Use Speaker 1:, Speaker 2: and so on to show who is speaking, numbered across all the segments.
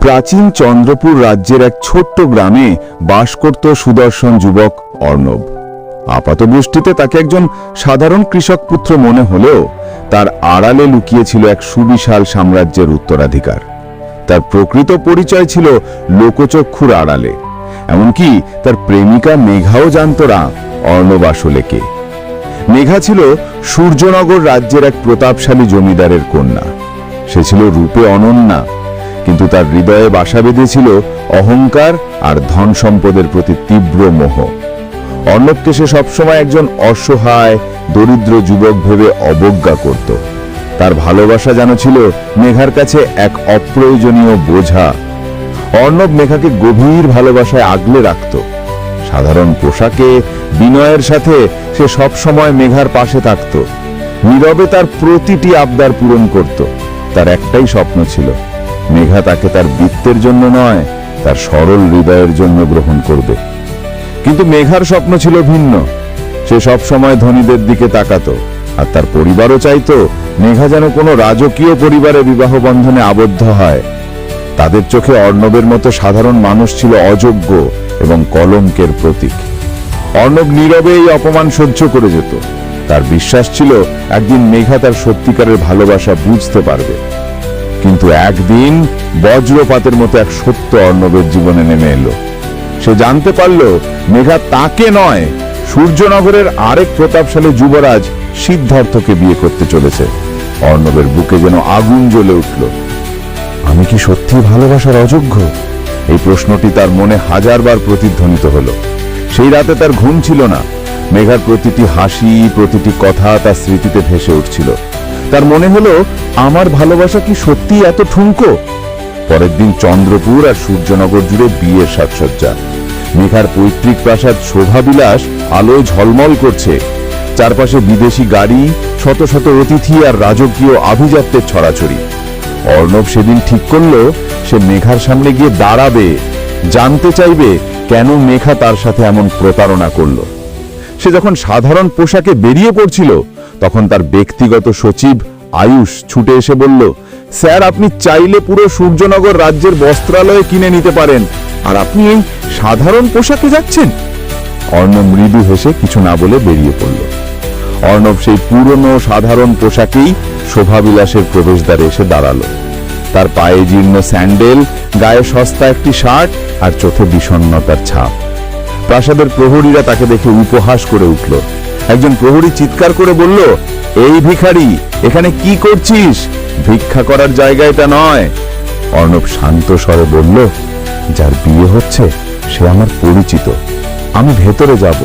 Speaker 1: প্রাচীন চন্দ্রপুর রাজ্যের এক ছোট্ট গ্রামে বাস করত সুদর্শন যুবক অর্ণব। আপাতদৃষ্টিতে তাকে একজন সাধারণ কৃষক পুত্র মনে হলেও তার আড়ালে লুকিয়েছিল এক সুবিশাল সাম্রাজ্যের উত্তরাধিকার। তার প্রকৃত পরিচয় ছিল লোকচক্ষুর আড়ালে। এমনকি তার প্রেমিকা মেঘাও জানত না অর্ণব আসলে কে। মেঘা ছিল সূর্যনগর রাজ্যের এক প্রতাপশালী জমিদারের কন্যা। সে ছিল রূপে অনন্যা। কিন্তু তার হৃদয়ে বাসা বেঁধেছিল অহংকার আর ধন সম্পদের প্রতি তীব্র মোহ। অর্ণবকে সে সবসময় একজন অসহায়, দরিদ্র যুবক ভেবে অবজ্ঞা করত। তার ভালোবাসা যেন ছিল মেঘার কাছে এক অপ্রয়োজনীয় বোঝা। অর্ণব মেঘাকে গভীর ভালোবাসায় আগলে রাখত। সাধারণ পোশাকে, বিনয়ের সাথে সে সব সময় মেঘার পাশে থাকত। নীরবে তার প্রতিটি আবদার পূরণ করত। তার একটাই স্বপ্ন ছিল মেঘা তাকে তার বৃত্তের জন্য নয়, তার সরল হৃদয়ের জন্য গ্রহণ করবে। কিন্তু মেঘার স্বপ্ন ছিল ভিন্ন। সে সব সময় ধনীদের দিকে তাকাতো, আর তার পরিবারও চাইতো মেঘা যেন কোনো রাজকীয় পরিবারে বিবাহ বন্ধনে আবদ্ধ হয়। তাদের চোখে অর্ণবের মতো সাধারণ মানুষ ছিল অযোগ্য এবং কলঙ্কের প্রতীক। অর্ণব নীরবে এই অপমান সহ্য করে যেত। তার বিশ্বাস ছিল একদিন মেঘা তার সত্যিকারের ভালোবাসা বুঝতে পারবে। কিন্তু একদিন বজ্রপাতের মতো এক সত্য অর্ণবের জীবনে নেমে এলো। সে জানতে পারল মেঘা তাকে নয়, সূর্যনগরের আরেক প্রতাপশালী যুবরাজ সিদ্ধার্থকে বিয়ে করতে চলেছে। অর্ণবের বুকে যেন আগুন জ্বলে উঠল। আমি কি সত্যি ভালোবাসার অযোগ্য? এই প্রশ্নটি তার মনে হাজারবার প্রতিধ্বনিত হলো। সেই রাতে তার ঘুম ছিল না। মেঘার প্রতিটি হাসি, প্রতিটি কথা তার স্মৃতিতে ভেসে উঠছিল। তার মনে হলো, আমার ভালোবাসা কি সত্যি এত ঠুনকো পরের দিন চন্দ্রপুর আর সূর্যনগর জুড়ে বিয়ের সাজসজ্জা। মেঘার পৈতৃক প্রাসাদ শোভাবিলাস, আলোয় ঝলমল করছে। চারপাশে বিদেশি গাড়ি, শত শত অতিথি আর রাজকীয় আভিজাত্যের ছড়াছড়ি। অর্ণব সেদিন ঠিক করল, সে মেঘার সামনে গিয়ে দাঁড়াবে, জানতে চাইবে কেন মেঘা তার সাথে এমন প্রতারণা করল। সে যখন সাধারণ পোশাকে বেরিয়ে পড়ছিল তখন তার ব্যক্তিগত সচিব আয়ুষ ছুটে এসে বলল, স্যার, আপনি চাইলে পুরো সূর্যনগর রাজ্যের বস্ত্রালয়ে কিনে নিতে পারেন। আর আপনি এই সাধারণ পোশাকে যাচ্ছেন? অর্ণব মৃদু হেসে কিছু না বলে বেরিয়ে পড়ল। অর্ণব সেই পুরনো সাধারণ পোশাকেই শোভাবিলাসের প্রবেশদ্বারে এসে দাঁড়াল। তার পায়ে জীর্ণ স্যান্ডেল, গায়ে সস্তা একটি শার্ট আর চোখে বিষণ্ণতার ছাপ। প্রাসাদের প্রহরীরা তাকে দেখে উপহাস করে উঠল। একজন প্রহরী চিৎকার করে বলল, এই ভিখারি, এখানে কি করছিস? ভিক্ষা করার জায়গা এটা নয়। অর্ণব শান্ত স্বরে বলল, যার বিয়ে হচ্ছে, সে আমার পরিচিত। আমি ভেতরে যাব।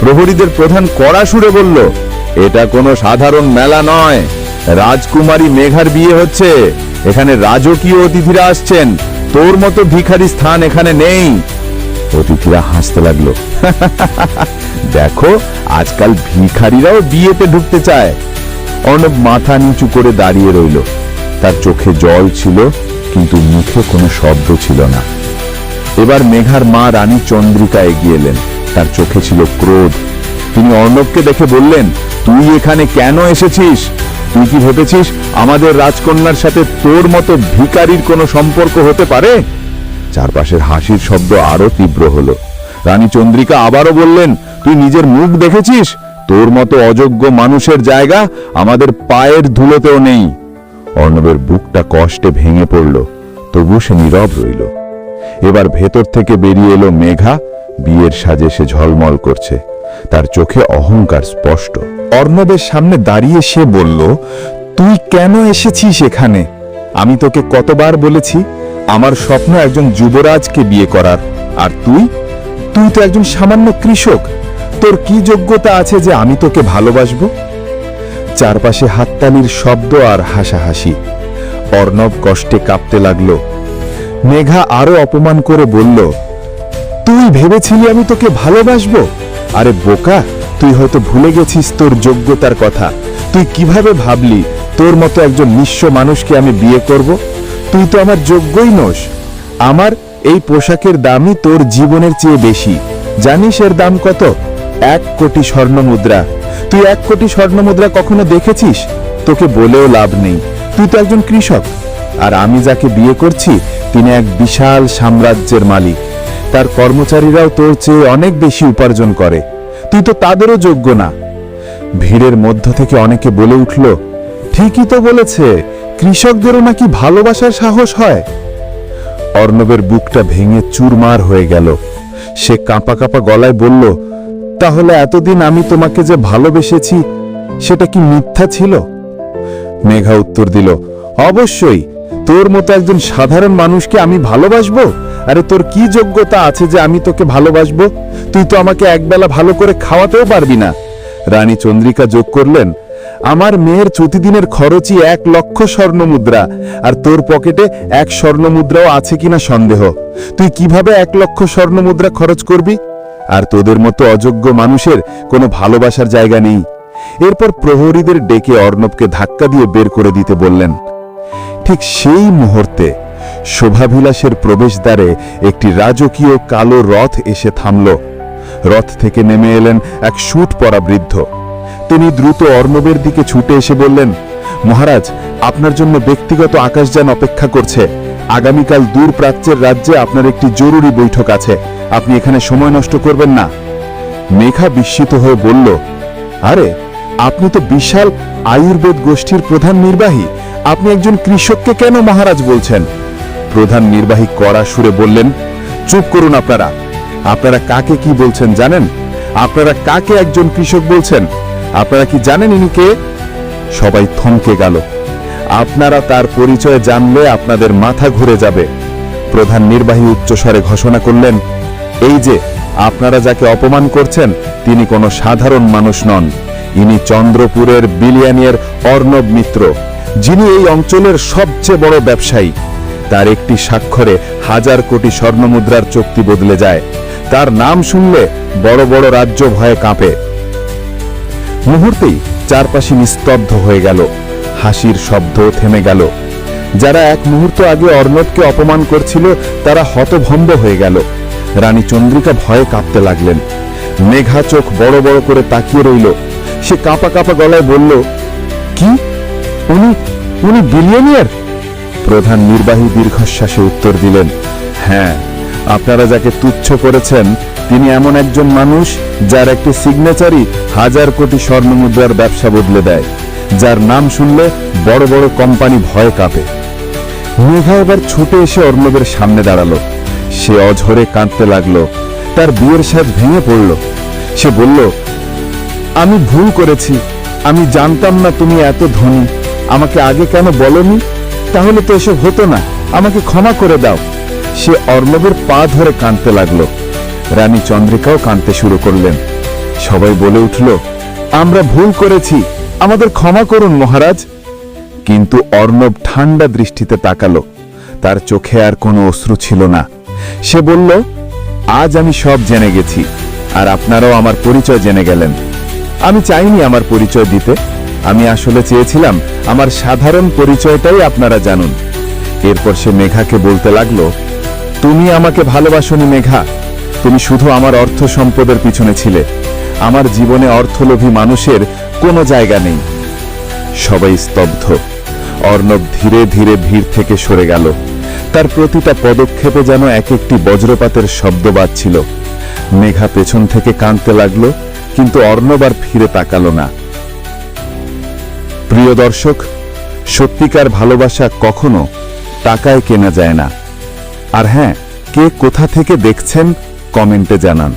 Speaker 1: প্রহরীদের প্রধান কড়া সুরে বলল, এটা কোনো সাধারণ মেলা নয়। রাজকুমারী মেঘার বিয়ে হচ্ছে। এখানে রাজকীয় অতিথিরা আসছেন। তোর মতো ভিখারি স্থান এখানে নেই। অতিথিরা হাসতে লাগল। দেখো, আজকাল ভিখারিরাও বিয়েতে ঢুকতে চায়। অর্ণব মাথা নিচু করে দাঁড়িয়ে রইল। তার চোখে জল ছিল, কিন্তু মুখে কোনো শব্দ ছিল না। এবার মেঘার মা রানী চন্দ্রিকা এগিয়ে এলেন। তার চোখে ছিল ক্রোধ। তিনি অর্ণবকে দেখে বললেন, তুই এখানে কেন এসেছিস? তুই কি ভেবেছিস আমাদের রাজকন্যার সাথে তোর মতো ভিকারির কোনো সম্পর্ক হতে পারে? চারপাশের হাসির শব্দ আরও তীব্র হলো। রানী চন্দ্রিকা আবারও বললেন, তুই নিজের মুখ দেখেছিস? তোর মতো অযোগ্য মানুষের জায়গা আমাদের পায়ের ধুলোতেও নেই। অর্ণবের বুকটা কষ্টে ভেঙে পড়ল, তবু সে নীরব রইল। এবার ভেতর থেকে বেরিয়ে এলো মেঘা, বিয়ের সাজে সে ঝলমল করছে। তার চোখে অহংকার স্পষ্ট। অর্ণবের সামনে দাঁড়িয়ে সে বলল, তুই কেন এসেছিস এখানে? আমি তোকে কতবার বলেছি আমার স্বপ্ন একজন যুবরাজকে বিয়ে করার। আর তুই? তুই তো একজন সামান্য কৃষক। তোর কি যোগ্যতা আছে যে আমি তোকে ভালোবাসবো? চারপাশে হাততালির শব্দ আর হাসাহাসি। অর্ণব কষ্টে কাঁপতে লাগল। মেঘা আরও অপমান করে বলল, তুই ভেবেছিলি আমি তোকে ভালোবাসবো? আরে বোকা, তুই হয়তো ভুলে গেছিস তোর যোগ্যতার কথা। তুই কীভাবে ভাবলি তোর মতো একজন নিঃস্ব মানুষকে আমি বিয়ে করব? তুই তো আমার যোগ্যই নোস। আমার এই পোশাকের দামই তোর জীবনের চেয়ে বেশি। জানিস এর দাম কত? এক কোটি স্বর্ণ মুদ্রা। তুই এক কোটি স্বর্ণ মুদ্রা কখনো দেখেছিস? তোকে বলেও লাভ নেই। তুই তো একজন কৃষক। আর আমি যাকে বিয়ে করছি, তিনি এক বিশাল সাম্রাজ্যের মালিক। তার কর্মচারীরাও তোর চেয়ে অনেক বেশি উপার্জন করে। তুই তো তাদেরও যোগ্য না। ভিড়ের মধ্য থেকে অনেকে বলে উঠল, ঠিকই তো বলেছে। কৃষকদেরও নাকি ভালোবাসার সাহস হয়? অর্ণবের বুকটা ভেঙে চুরমার হয়ে গেল। সে কাঁপা কাঁপা গলায় বলল, তাহলে এতদিন আমি তোমাকে যে ভালোবেসেছি, সেটা কি মিথ্যা ছিল? মেঘা উত্তর দিল, অবশ্যই। তোর মতো একজন সাধারণ মানুষকে আমি ভালোবাসবো? আরে তোর কি যোগ্যতা আছে যে আমি তোকে ভালোবাসবো? তুই তো আমাকে একবেলা ভালো করে খাওয়াতেও পারবি না। রানী চন্দ্রিকা যোগ করলেন আমার মেয়ের প্রতিদিনের খরচই এক লক্ষ স্বর্ণ মুদ্রা, আর তোর পকেটে এক স্বর্ণ মুদ্রাও আছে কিনা সন্দেহ। তুই কীভাবে এক লক্ষ স্বর্ণ মুদ্রা খরচ করবি? আর তোদের মতো অযোগ্য মানুষের কোনো ভালোবাসার জায়গা নেই। এরপর প্রহরীদের ডেকে অর্ণবকে ধাক্কা দিয়ে বের করে দিতে বললেন, ঠিক সেই মুহূর্তে শোভাবিলাসের প্রবেশদ্বারে একটি রাজকীয় কালো রথ এসে থামল। রথ থেকে নেমে এলেন এক শুট পরা বৃদ্ধ। তিনি দ্রুত অর্ণবের দিকে ছুটে এসে বললেন, মহারাজ, আপনার জন্য ব্যক্তিগত আকাশযান অপেক্ষা করছে। আগামীকাল দূর প্রাচ্যের রাজ্যে আপনার একটি জরুরি বৈঠক আছে। আপনি এখানে সময় নষ্ট করবেন না। মেঘা বিস্মিত হয়ে বলল, আরে, আপনি তো বিশাল আয়ুর্বেদ গোষ্ঠীর প্রধান নির্বাহী। আপনি একজন কৃষককে কেন মহারাজ বলছেন? প্রধান নির্বাহী কড়া সুরে বললেন, চুপ করুন আপনারা। আপনারা কাকে কি বলছেন জানেন? আপনারা কাকে একজন কৃষক বলছেন? আপনারা কি জানেন ইনি কে? সবাই থমকে গেল। আপনারা তার পরিচয় জানলে আপনাদের মাথা ঘুরে যাবে। প্রধান নির্বাহী উচ্চস্বরে ঘোষণা করলেন, এই যে, আপনারা যাকে অপমান করছেন, তিনি কোনো সাধারণ মানুষ নন। ইনি চন্দ্রপুরের বিলিয়ানিয়ার অর্ণব মিত্র, যিনি এই অঞ্চলের সবচেয়ে বড় ব্যবসায়ী। তার একটি স্বাক্ষরে হাজার কোটি স্বর্ণমুদ্রার চুক্তি বদলে যায়। তার নাম শুনলে বড় বড় রাজ্য ভয়ে কাঁপে। মুহূর্তেই চারপাশে নিস্তব্ধ হয়ে গেল। হাসির শব্দ থেমে গেল। যারা এক মুহূর্ত আগে অর্ণবকে অপমান করছিল, তারা হতভম্ব হয়ে গেল। রানী চন্দ্রিকা ভয়ে কাঁপতে লাগলেন। মেঘা চোখ বড় বড় করে তাকিয়ে রইল। সে কাঁপা কাঁপা গলায় বলল, কি? উনি উনি বিলিয়নিয়ার প্রধান নির্বাহী দীর্ঘশ্বাসে উত্তর দিলেন হ্যাঁ। আপনারা যাকে তুচ্ছ করেছেন, তিনি এমন একজন মানুষ যার একটি সিগনেচারই হাজার কোটি স্বর্ণমুদ্রার ব্যবসা বদলে দেয়, যার নাম শুনলে বড় বড় কোম্পানি ভয় কাঁপে। মেঘা এবার ছুটে এসে অর্ণবের সামনে দাঁড়াল। সে অঝরে কাঁদতে লাগল, তার বিয়ের সাজ ভেঙে পড়ল। সে বলল, আমি ভুল করেছি, আমি জানতাম না তুমি এত ধনী, আমাকে আগে কেন বলনি? তাহলে তো এসব হতো না, আমাকে ক্ষমা করে দাও। সে অর্ণবের পা ধরে কাঁদতে লাগল। রানী চন্দ্রিকাও কাঁদতে শুরু করলেন। সবাই বলে উঠল, আমরা ভুল করেছি, আমাদের ক্ষমা করুন মহারাজ। কিন্তু অর্ণব ঠান্ডা দৃষ্টিতে তাকালো। তার চোখে আর কোনো অশ্রু ছিল না। সে বলল, আজ আমি সব জেনে গেছি, আর আপনারাও আমার পরিচয় জেনে গেলেন। আমি চাইনি আমার পরিচয় দিতে। আমি আসলে চেয়েছিলাম, আমার সাধারণ পরিচয়টাই আপনারা জানুন। এরপর সে মেঘাকে বলতে লাগল তুমি আমাকে ভালোবাসনি মেঘা। তুমি শুধু আমার অর্থ সম্পদের পিছনে ছিলে। আমার জীবনে অর্থলোভী মানুষের কোনো জায়গা নেই। সবাই স্তব্ধ। অর্ণব ধীরে ধীরে ভিড় থেকে সরে গেল। তার প্রতিটা পদক্ষেপে যেন এক একটি বজ্রপাতের শব্দ বাজছিল। মেঘা পেছন থেকে কাঁদতে লাগল, কিন্তু অর্ণব আর ফিরে তাকালো না। প্রিয় দর্শক, সত্যিকার ভালোবাসা কখনো টাকায় কেনা যায় না। আর হ্যাঁ কে কোথা থেকে দেখছেন কমেন্টে জানান।